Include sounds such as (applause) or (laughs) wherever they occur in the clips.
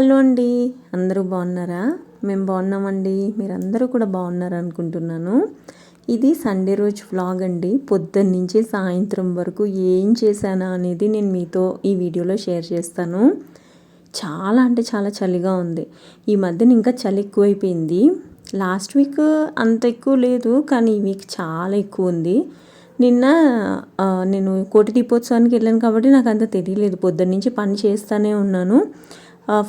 Hello అండి. అందరూ బాగున్నారా? మేము బాగున్నామండి. మీరందరూ కూడా బాగున్నారు అనుకుంటున్నాను. ఇది సండే రోజు వ్లాగ్ అండి. పొద్దున్న నుంచి సాయంత్రం వరకు ఏం చేశానా అనేది నేను మీతో ఈ వీడియోలో షేర్ చేస్తాను. చాలా అంటే చాలా చలిగా ఉంది. ఈ మధ్యన ఇంకా చలి ఎక్కువైపోయింది. లాస్ట్ వీక్ అంత ఎక్కువ లేదు కానీ ఈ వీక్ చాలా ఎక్కువ ఉంది. నిన్న నేను కోటి దీపోత్సవానికి వెళ్ళాను కాబట్టి నాకు అంత తెలియలేదు. పొద్దున్న నుంచి పని చేస్తూనే ఉన్నాను.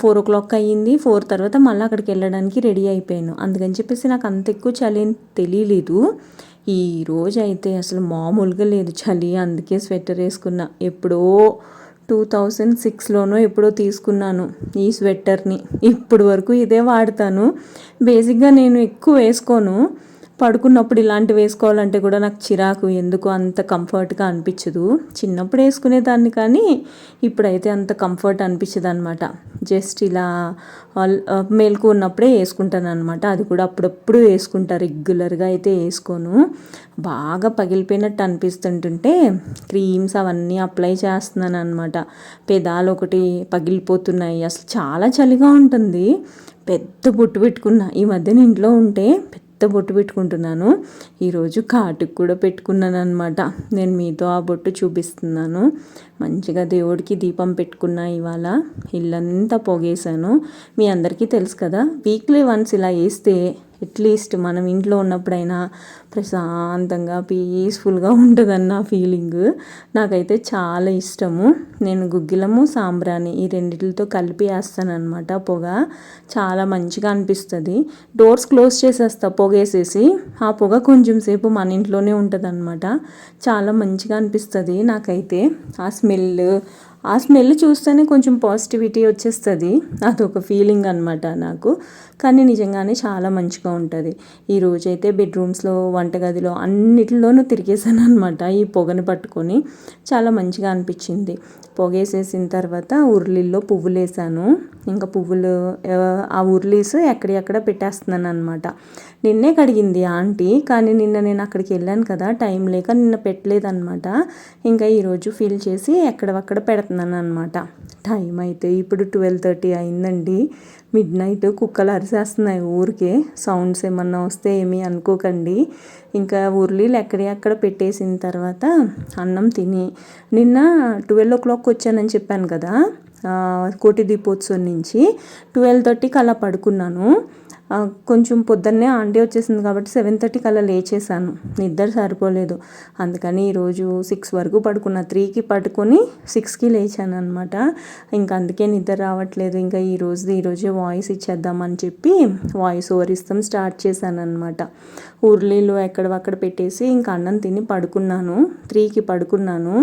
ఫోర్ ఓ క్లాక్ అయ్యింది. ఫోర్ తర్వాత మళ్ళీ అక్కడికి వెళ్ళడానికి రెడీ అయిపోయాను. అందుకని చెప్పేసి నాకు అంత ఎక్కువ చలి తెలియలేదు ఈ రోజు అయితే అసలు మామూలుగా లేదు చలి. అందుకే స్వెటర్ వేసుకున్నా. ఎప్పుడో టూ థౌజండ్ సిక్స్లోనో ఎప్పుడో తీసుకున్నాను ఈ స్వెట్టర్ని ఇప్పుడు వరకు ఇదే వాడతాను. బేసిక్గా నేను ఎక్కువ వేసుకోను. పడుకున్నప్పుడు ఇలాంటివి వేసుకోవాలంటే కూడా నాకు చిరాకు. ఎందుకు? అంత కంఫర్ట్గా అనిపించదు. చిన్నప్పుడు వేసుకునేదాన్ని కానీ ఇప్పుడైతే అంత కంఫర్ట్ అనిపించదు అనమాట జస్ట్ ఇలా మేల్కు ఉన్నప్పుడే వేసుకుంటాను అనమాట అది కూడా అప్పుడప్పుడు వేసుకుంటా. రెగ్యులర్గా అయితే వేసుకోను. బాగా పగిలిపోయినట్టు అనిపిస్తుంటుంటే క్రీమ్స్ అవన్నీ అప్లై చేస్తున్నాను అనమాట పెదాలు ఒకటి పగిలిపోతున్నాయి. అసలు చాలా చలిగా ఉంటుంది. పెద్ద బొట్టు పెట్టుకున్నా. ఈ మధ్యన ఇంట్లో ఉంటే పెద్ద బొట్టు పెట్టుకుంటున్నాను. ఈరోజు కాటుకు కూడా పెట్టుకున్నాను అనమాట నేను మీతో ఆ బొట్టు చూపిస్తున్నాను. మంచిగా దేవుడికి దీపం పెట్టుకున్నా ఇవాళ. ఇల్లంతా పొగేశాను. మీ అందరికీ తెలుసు కదా వీక్లీ వన్స్ ఇలా వేస్తే అట్లీస్ట్ మనం ఇంట్లో ఉన్నప్పుడైనా ప్రశాంతంగా పీస్ఫుల్గా ఉంటుందన్న ఫీలింగ్ నాకైతే చాలా ఇష్టము. నేను గుగ్గిలము సాంబ్రాణి ఈ రెండిటితో కలిపి వేస్తాను అనమాట పొగ. చాలా మంచిగా అనిపిస్తుంది. డోర్స్ క్లోజ్ చేసేస్తా పొగ వేసేసి ఆ పొగ కొంచెం సేపు మన ఇంట్లోనే ఉంటుంది చాలా మంచిగా అనిపిస్తుంది నాకైతే. ఆ స్మెల్ ఆ స్మెల్ చూస్తేనే కొంచెం పాజిటివిటీ వచ్చేస్తుంది. అదొక ఫీలింగ్ అనమాట నాకు. కానీ నిజంగానే చాలా మంచిగా ఉంటుంది. ఈ రోజైతే బెడ్రూమ్స్లో వంటగదిలో అన్నిటిలోనూ తిరిగేసాను అనమాట ఈ పొగను పట్టుకొని. చాలా మంచిగా అనిపించింది. పొగేసేసిన తర్వాత ఉర్లిల్లో పువ్వులు వేసాను ఇంకా పువ్వులు ఆ, ఉర్లీస్ ఎక్కడెక్కడ పెట్టేస్తున్నాను అనమాట నిన్నే కడిగింది ఆంటీ కానీ నిన్న నేను అక్కడికి వెళ్ళాను కదా టైం లేక నిన్న పెట్టలేదన్నమాట. ఇంకా ఈరోజు ఫిల్ చేసి ఎక్కడవక్కడ పెడుతున్నాను అనమాట టైం అయితే ఇప్పుడు ట్వెల్వ్ థర్టీ అయిందండి. మిడ్ నైట్ కుక్కలు అరిసేస్తున్నాయి ఊరికే. సౌండ్స్ ఏమన్నా వస్తే ఏమీ అనుకోకండి. ఇంకా ఉర్లీలు ఎక్కడెక్కడ పెట్టేసిన తర్వాత అన్నం తిని. నిన్న ట్వెల్వ్ ఓ క్లాక్ వచ్చానని చెప్పాను కదా కోటి దీపోత్సవం నుంచి ట్వెల్వ్ థర్టీకి అలా పడుకున్నాను. కొంచెం పొద్దున్నే ఆంటీ వచ్చేసింది కాబట్టి సెవెన్ థర్టీకి అలా లేచేసాను నిద్ర సరిపోలేదు. అందుకని ఈరోజు సిక్స్ వరకు పడుకున్న. త్రీకి పడుకొని సిక్స్కి లేచాను అనమాట ఇంకా అందుకే నిద్ర రావట్లేదు. ఇంకా ఈ రోజు ఈరోజే వాయిస్ ఇచ్చేద్దామని చెప్పి వాయిస్ ఓవర్ ఇస్తాం స్టార్ట్ చేశాను అనమాట ఉర్లీలు ఎక్కడ పెట్టేసి ఇంకా అన్నం తిని పడుకున్నాను. త్రీకి పడుకున్నాను.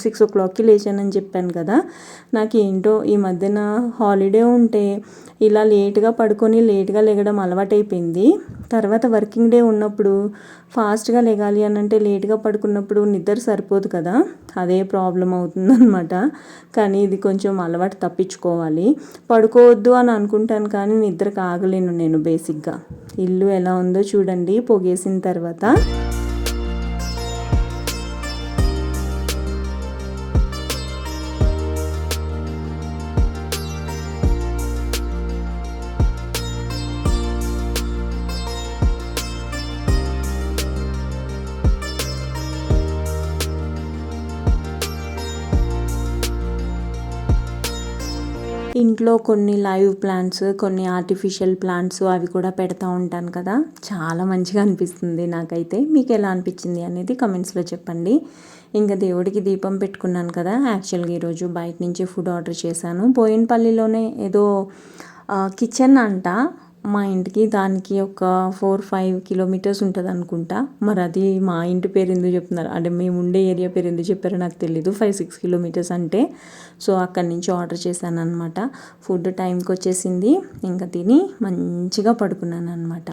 సిక్స్ ఓ క్లాక్కి లేచానని చెప్పాను కదా. నాకు ఏంటో ఈ మధ్యన హాలిడే ఉంటే ఇలా లేట్గా పడుకొని లేట్గా లేగడం అలవాటైపోయింది. తర్వాత వర్కింగ్ డే ఉన్నప్పుడు ఫాస్ట్గా లేగాలి అని అంటే లేట్గా పడుకున్నప్పుడు నిద్ర సరిపోదు కదా. అదే ప్రాబ్లం అవుతుందన్నమాట. కానీ ఇది కొంచెం అలవాటు తప్పించుకోవాలి. పడుకోవద్దు అని అనుకుంటాను కానీ నిద్ర ఆగలేను నేను బేసిక్గా ఇల్లు ఎలా ఉందో చూడండి పొగేసిన తర్వాత. ఇంట్లో కొన్ని లైవ్ ప్లాంట్స్ కొన్ని ఆర్టిఫిషియల్ ప్లాంట్స్ అవి కూడా పెడతా ఉంటాను కదా. చాలా మంచిగా అనిపిస్తుంది నాకైతే. మీకు ఎలా అనిపించింది అనేది కమెంట్స్లో చెప్పండి. ఇంకా దేవుడికి దీపం పెట్టుకున్నాను కదా. యాక్చువల్గా ఈరోజు బయట నుంచి ఫుడ్ ఆర్డర్ చేశాను. పోయినపల్లిలోనే ఏదో కిచెన్ అంట. మా ఇంటికి దానికి ఒక ఫోర్ ఫైవ్ కిలోమీటర్స్ ఉంటుంది అనుకుంటా మరి అది మా ఇంటి పేరు ఎందుకు చెప్తున్నారు? అంటే మేము ఉండే ఏరియా పేరు ఎందుకు చెప్పారో నాకు తెలీదు. ఫైవ్ సిక్స్ కిలోమీటర్స్ అంటే. సో అక్కడి నుంచి ఆర్డర్ చేశాను అనమాట ఫుడ్ టైంకి వచ్చేసింది. ఇంకా తిని మంచిగా పడుకున్నాను అనమాట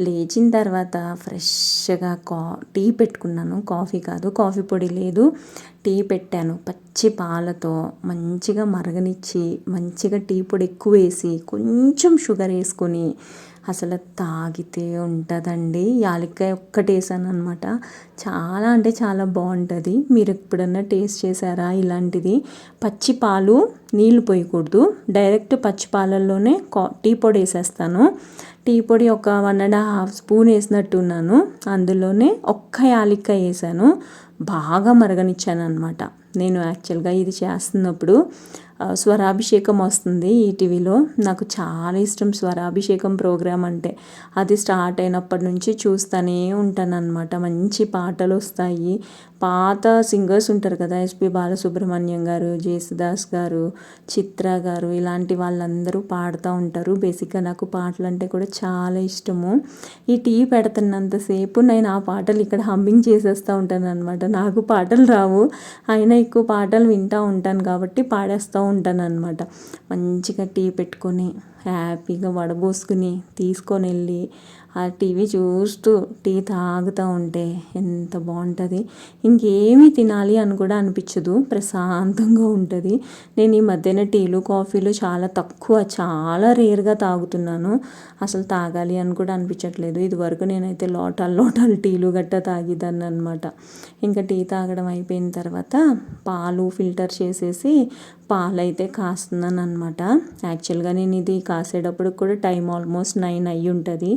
లేచిన తర్వాత ఫ్రెష్గా కా టీ పెట్టుకున్నాను. కాఫీ కాదు. కాఫీ పొడి లేదు. టీ పెట్టాను. పచ్చి పాలతో మంచిగా మరగనిచ్చి మంచిగా టీ పొడి ఎక్కువ వేసి కొంచెం షుగర్ వేసుకొని అసలు తాగితే ఉంటుందండి. యాలక్కాయ ఒక్కటి వేసాను అనమాట చాలా అంటే చాలా బాగుంటుంది. మీరు ఎప్పుడన్నా టేస్ట్ చేశారా ఇలాంటిది? పచ్చి పాలు నీళ్ళు పోయకూడదు. డైరెక్ట్ పచ్చి పాలల్లోనే కా టీ పొడి వేసేస్తాను. టీ పొడి ఒక వన్ అండ్ హాఫ్ స్పూన్ వేసినట్టున్నాను. అందులోనే ఒక్క యాలక్కాయ వేసాను. బాగా మరగనిచ్చాను అనమాట నేను యాక్చువల్గా ఇది చేస్తున్నప్పుడు స్వరాభిషేకం వస్తుంది ఈటీవీలో నాకు చాలా ఇష్టం స్వరాభిషేకం ప్రోగ్రాం అంటే. అది స్టార్ట్ అయినప్పటి నుంచి చూస్తూనే ఉంటానన్నమాట. మంచి పాటలు వస్తాయి. పాత సింగర్స్ ఉంటారు కదా ఎస్పి బాలసుబ్రహ్మణ్యం గారు జేసుదాస్ గారు చిత్ర గారు ఇలాంటి వాళ్ళందరూ పాడుతూ ఉంటారు. బేసిక్గా నాకు పాటలు అంటే కూడా చాలా ఇష్టము. ఈ టీ పెడుతున్నంతసేపు నేను ఆ పాటలు ఇక్కడ హమ్మింగ్ చేసేస్తూ ఉంటాను అనమాట నాకు పాటలు రావు. అయినా ఎక్కువ పాటలు వింటూ ఉంటాను కాబట్టి పాడేస్తూ ఉంటాను అనమాట మంచిగా టీ పెట్టుకొని హ్యాపీగా వడబోసుకుని తీసుకొని వెళ్ళి ఆ టీవీ చూస్తూ టీ తాగుతూ ఉంటే ఎంత బాగుంటుంది. ఇంకేమీ తినాలి అని కూడా అనిపించదు. ప్రశాంతంగా ఉంటుంది. నేను ఈ మధ్యన టీలు కాఫీలు చాలా తక్కువ చాలా రేర్గా తాగుతున్నాను. అసలు తాగాలి అని కూడా అనిపించట్లేదు. ఇదివరకు నేనైతే లోటాలు లోటాలు టీలు గట్ట తాగిదాన్ని అనమాట ఇంకా టీ తాగడం అయిపోయిన తర్వాత పాలు ఫిల్టర్ చేసేసి పాలైతే కాస్తున్నాను అనమాట యాక్చువల్గా నేను ఇది కాసేటప్పుడు కూడా టైం ఆల్మోస్ట్ నైన్ అయ్యి ఉంటుంది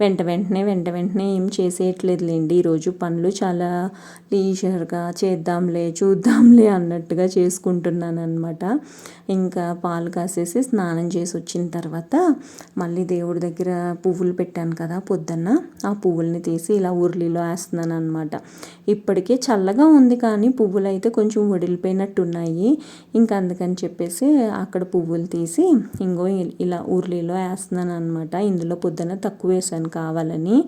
వెంట వెంటనే వెంట వెంటనే ఏం చేసేయట్లేదులేండి ఈరోజు పనులు చాలా లీజర్గా చేద్దాంలే చూద్దాంలే అన్నట్టుగా చేసుకుంటున్నాను అనమాట ఇంకా పాలు కాసేసి స్నానం చేసి వచ్చిన తర్వాత మళ్ళీ దేవుడి దగ్గర పువ్వులు పెట్టాను కదా పొద్దున్న. ఆ పువ్వుల్ని తీసి ఇలా ఉర్లిలో వేస్తున్నాను అనమాట ఇప్పటికే చల్లగా ఉంది కానీ పువ్వులు అయితే కొంచెం వడిలిపోయినట్టున్నాయి. ఇంకా అందుకని చెప్పేసి అక్కడ పువ్వులు తీసి ఇంకో ఇలా ఊర్లీలో వేస్తున్నాను అనమాట ఇందులో పొద్దున తక్కువ వేసాను కావాలని.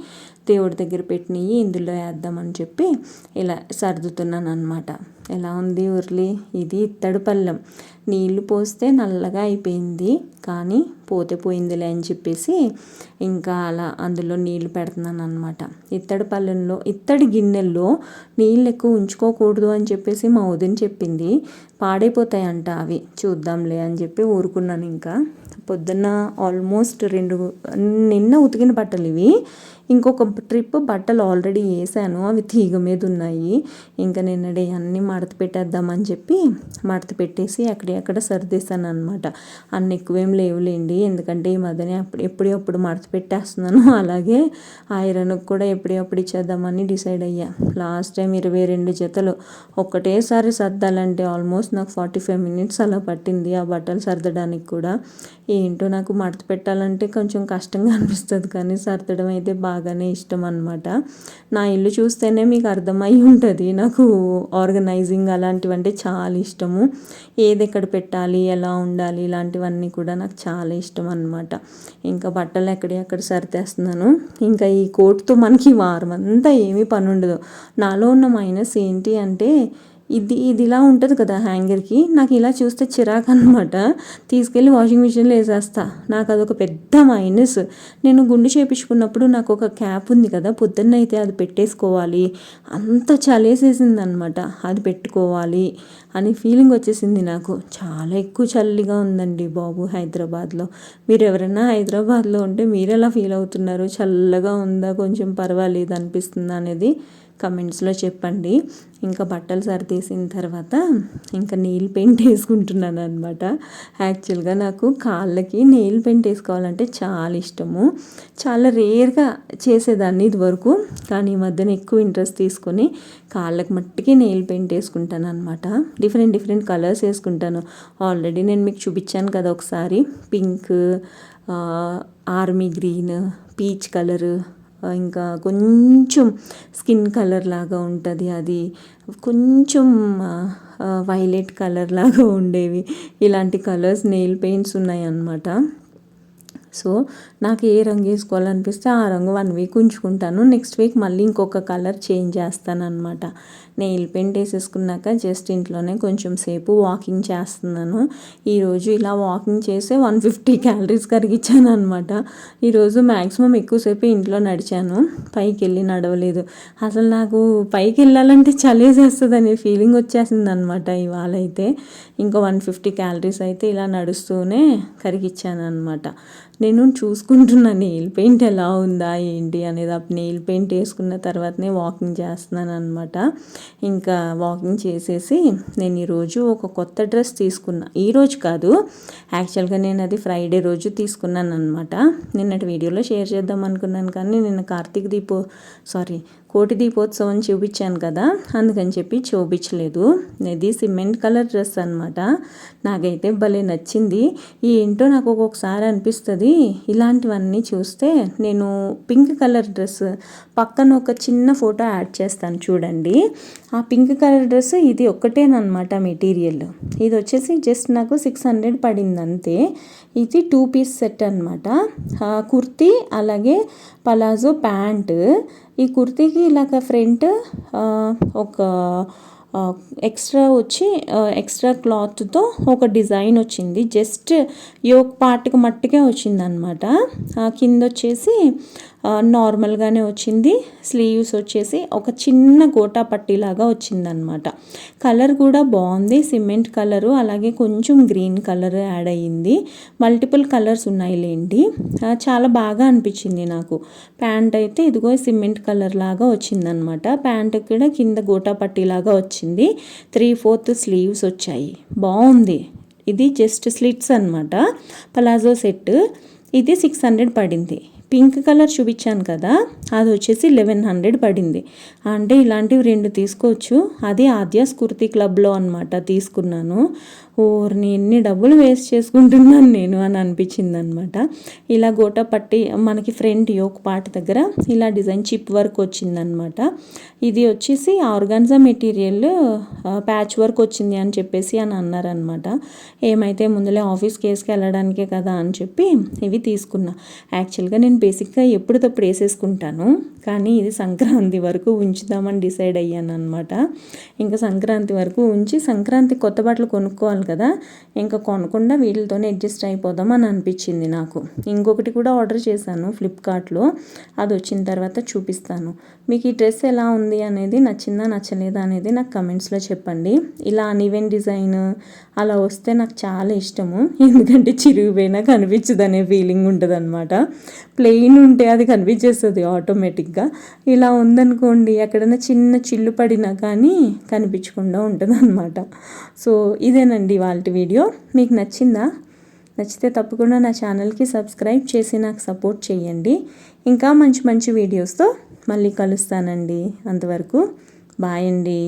దేవుడి దగ్గర పెట్టినవి ఇందులో వేద్దామని చెప్పి ఇలా సర్దుతున్నాను అనమాట ఎలా ఉంది ఉర్లి? ఇది ఇత్తడి పళ్ళెం. నీళ్ళు పోస్తే నల్లగా అయిపోయింది. కానీ పోతే పోయిందిలే అని చెప్పేసి ఇంకా అలా అందులో నీళ్ళు పెడుతున్నాను అనమాట ఇత్తడి పళ్ళెంలో ఇత్తడి గిన్నెల్లో నీళ్ళు ఎక్కువ ఉంచుకోకూడదు అని చెప్పేసి మా వదిన చెప్పింది. పాడైపోతాయంట అవి. చూద్దాంలే అని చెప్పి ఊరుకున్నాను ఇంకా. పొద్దున్న ఆల్మోస్ట్ రెండు నిన్న ఉతికిన బట్టలు ఇవి. ఇంకొక ట్రిప్ బట్టలు ఆల్రెడీ వేసాను. అవి తీగ మీద ఉన్నాయి. ఇంకా నిన్నడే అన్నీ మడత పెట్టేద్దామని చెప్పి మడత పెట్టేసి అక్కడెక్కడ సర్దేశాను అనమాట అన్ని ఎక్కువేం లేవులేండి ఎందుకంటే ఈ మధ్యనే అప్పుడు ఎప్పుడప్పుడు మడత పెట్టేస్తున్నాను. (laughs) అలాగే ఐరన్కి కూడా ఎప్పుడప్పుడు ఇచ్చేద్దామని డిసైడ్ అయ్యా. లాస్ట్ టైం ఇరవై రెండు జతలు ఒక్కటేసారి సర్దాలంటే ఆల్మోస్ట్ నాకు ఫార్టీ ఫైవ్ మినిట్స్ అలా పట్టింది ఆ బట్టలు సర్దడానికి కూడా. ఏంటో నాకు మడత పెట్టాలంటే కొంచెం కష్టంగా (laughs) అనిపిస్తుంది కానీ సర్దడం అయితే బాగానే ఇష్టం అనమాట నా ఇల్లు చూస్తేనే మీకు అర్థమై ఉంటుంది నాకు ఆర్గనైజ్ అలాంటివి అలాంటివంటే చాలా ఇష్టము. ఏది ఎక్కడ పెట్టాలి ఎలా ఉండాలి ఇలాంటివన్నీ కూడా నాకు చాలా ఇష్టం అనమాట ఇంకా బట్టలు ఎక్కడెక్కడ సరితేస్తున్నాను. ఇంకా ఈ కోట్తో మనకి వారం అంతా ఏమీ పని ఉండదు నాలో ఉన్న మైనస్ ఏంటి అంటే ఇది ఇది ఇలా ఉంటుంది కదా హ్యాంగర్కి. నాకు ఇలా చూస్తే చిరాకు అనమాట తీసుకెళ్ళి వాషింగ్ మిషన్లో వేసేస్తా. నాకు అదొక పెద్ద మైనస్. నేను గుండు చేపించుకున్నప్పుడు నాకు ఒక క్యాప్ ఉంది కదా పొద్దున్న అయితే అది పెట్టేసుకోవాలి. అంత చలేసేసింది అనమాట అది పెట్టుకోవాలి అని ఫీలింగ్ వచ్చేసింది నాకు. చాలా ఎక్కువ చల్లిగా ఉందండి బాబు హైదరాబాద్లో. మీరు ఎవరైనా హైదరాబాద్లో ఉంటే మీరు ఎలా ఫీల్ అవుతున్నారు? చల్లగా ఉందా? కొంచెం పర్వాలేదు అనిపిస్తుందా అనేది కమెంట్స్లో చెప్పండి. ఇంకా బట్టలు సరితీసిన తర్వాత ఇంకా నెయిల్ పెయింట్ వేసుకుంటున్నాను అనమాట యాక్చువల్గా నాకు కాళ్ళకి నెయిల్ పెయింట్ వేసుకోవాలంటే చాలా ఇష్టము. చాలా రేర్గా చేసేదాన్ని ఇదివరకు కానీ ఈ మధ్యన ఎక్కువ ఇంట్రెస్ట్ తీసుకొని కాళ్ళకి మట్టికి నెయిల్ పెయింట్ వేసుకుంటాను అనమాట డిఫరెంట్ డిఫరెంట్ కలర్స్ వేసుకుంటాను. ఆల్రెడీ నేను మీకు చూపించాను కదా ఒకసారి. Pink army green peach colour. ఇంకా కొంచెం స్కిన్ కలర్ లాగా ఉంటుంది అది. కొంచెం వైలెట్ కలర్ లాగా ఉండేవి. ఇలాంటి కలర్స్ నెయిల్ పెయింట్స్ ఉన్నాయి అన్నమాట సో నాకు ఏ రంగు వేసుకోవాలనిపిస్తే ఆ రంగు వన్ వీక్ ఉంచుకుంటాను. నెక్స్ట్ వీక్ మళ్ళీ ఇంకొక కలర్ చేంజ్ చేస్తాను అనమాట నెయిల్ పెయింట్ వేసేసుకున్నాక జస్ట్ ఇంట్లోనే కొంచెం సేపు వాకింగ్ చేస్తున్నాను. ఈరోజు ఇలా వాకింగ్ చేస్తే వన్ ఫిఫ్టీ క్యాలరీస్ కరిగించాను అనమాట ఈరోజు మ్యాక్సిమం ఎక్కువసేపు ఇంట్లో నడిచాను. పైకి వెళ్ళి నడవలేదు. అసలు నాకు పైకి వెళ్ళాలంటే చలేసేస్తుంది అనే ఫీలింగ్ వచ్చేసింది అనమాట ఇవాళ అయితే ఇంకా వన్ ఫిఫ్టీ క్యాలరీస్ అయితే ఇలా నడుస్తూనే కరిగిచ్చాను అనమాట నేను చూసుకుంటున్నా నెయిల్ పెయింట్ ఎలా ఉందా ఏంటి అనేది ఆ నెయిల్ పెయింట్ వేసుకున్న తర్వాతనే వాకింగ్ చేస్తున్నాను అనమాట ఇంకా వాకింగ్ చేసేసి నేను ఈరోజు ఒక కొత్త డ్రెస్ తీసుకున్నా. ఈరోజు కాదు యాక్చువల్గా నేను అది ఫ్రైడే రోజు తీసుకున్నాను అనమాట నిన్నటి వీడియోలో షేర్ చేద్దాం అనుకున్నాను కానీ నిన్న కార్తీక్ దీపో సారీ కోటి దీపోత్సవం చూపించాను కదా అందుకని చెప్పి చూపించలేదు. ఇది సిమెంట్ కలర్ డ్రెస్ అనమాట నాకైతే భలే నచ్చింది. ఏంటో నాకు ఒక్కొక్కసారి అనిపిస్తుంది. ఇలాంటివన్నీ చూస్తే నేను పింక్ కలర్ డ్రెస్ పక్కన ఒక చిన్న ఫోటో యాడ్ చేస్తాను చూడండి. ఆ పింక్ కలర్ డ్రెస్ ఇది ఒక్కటేనమాట మెటీరియల్. ఇది వచ్చేసి జస్ట్ నాకు సిక్స్ హండ్రెడ్ పడింది అంతే ఇది టూ పీస్ సెట్ అనమాట కుర్తీ అలాగే పలాజో ప్యాంట్. ఈ కుర్తీకి ఇలాగ ఫ్రంట్ ఒక ఎక్స్ట్రా వచ్చి ఎక్స్ట్రా క్లాత్తో ఒక డిజైన్ వచ్చింది. జస్ట్ యోక్ పార్ట్కి మట్టుకే వచ్చింది అనమాట కింద వచ్చేసి నార్మల్గానే వచ్చింది. స్లీవ్స్ వచ్చేసి ఒక చిన్న గోటా పట్టీలాగా వచ్చిందనమాట కలర్ కూడా బాగుంది. సిమెంట్ కలరు అలాగే కొంచెం గ్రీన్ కలర్ యాడ్ అయ్యింది. మల్టిపుల్ కలర్స్ ఉన్నాయి లేండి చాలా బాగా అనిపించింది నాకు. ప్యాంట్ అయితే ఇదిగో సిమెంట్ కలర్ లాగా వచ్చిందనమాట ప్యాంట్ కూడా కింద గోటా పట్టీలాగా వచ్చింది. త్రీ ఫోర్త్ స్లీవ్స్ వచ్చాయి. బాగుంది. ఇది జస్ట్ స్లిట్స్ అనమాట పలాజో సెట్. ఇది సిక్స్ హండ్రెడ్ పడింది. పింక్ కలర్ చూపించాను కదా అది వచ్చేసి లెవెన్ హండ్రెడ్ పడింది. అంటే ఇలాంటివి రెండు తీసుకోవచ్చు. అది ఆద్యాస్ కుర్తి క్లబ్లో అనమాట తీసుకున్నాను. ఓర్ని ఎన్ని డబ్బులు వేస్ట్ చేసుకుంటున్నాను నేను అని అనిపించింది అనమాట ఇలా గోట పట్టి మనకి ఫ్రంట్ యోక్ పార్ట్ దగ్గర ఇలా డిజైన్ చిప్ వర్క్ వచ్చిందనమాట. ఇది వచ్చేసి ఆర్గాన్జా మెటీరియల్ ప్యాచ్ వర్క్ వచ్చింది అని చెప్పేసి అని అన్నారనమాట. ఏమైతే ముందులే ఆఫీస్ కేసుకి వెళ్ళడానికే కదా అని చెప్పి ఇవి తీసుకున్నా. యాక్చువల్గా నేను బేసిక్గా ఎప్పుడు తప్పుడు వేసేసుకుంటాను కానీ ఇది సంక్రాంతి వరకు ఉంచుదామని డిసైడ్ అయ్యాను అనమాట ఇంకా సంక్రాంతి వరకు ఉంచి సంక్రాంతి కొత్త బట్టలు కొనుక్కోవాలి కదా? ఇంకా కొనకుండా వీటితోనే అడ్జస్ట్ అయిపోదాం అని అనిపించింది నాకు. ఇంకొకటి కూడా ఆర్డర్ చేశాను ఫ్లిప్కార్ట్లో. అది వచ్చిన తర్వాత చూపిస్తాను. మీకు ఈ డ్రెస్ ఎలా ఉంది అనేది నచ్చిందా నచ్చలేదా అనేది నాకు కమెంట్స్లో చెప్పండి. ఇలా అన్ఈవెన్ డిజైన్ అలా వస్తే నాకు చాలా ఇష్టము. (laughs) ఎందుకంటే చిరిగిపోయినా కనిపించదు అనే ఫీలింగ్ ఉంటుంది అనమాట ప్లెయిన్ ఉంటే అది కనిపించేస్తుంది ఆటోమేటిక్గా ఇలా ఉందనుకోండి ఎక్కడైనా చిన్న చిల్లు పడినా కానీ కనిపించకుండా ఉంటుంది అనమాట సో ఇదేనండి వాళ్ళ వీడియో మీకు నచ్చిందా? నచ్చితే తప్పకుండా నా ఛానల్కి సబ్స్క్రైబ్ చేసి నాకు సపోర్ట్ చేయండి. ఇంకా మంచి మంచి వీడియోస్తో మళ్ళీ కలుస్తానండి. అంతవరకు బాయ్ అండి.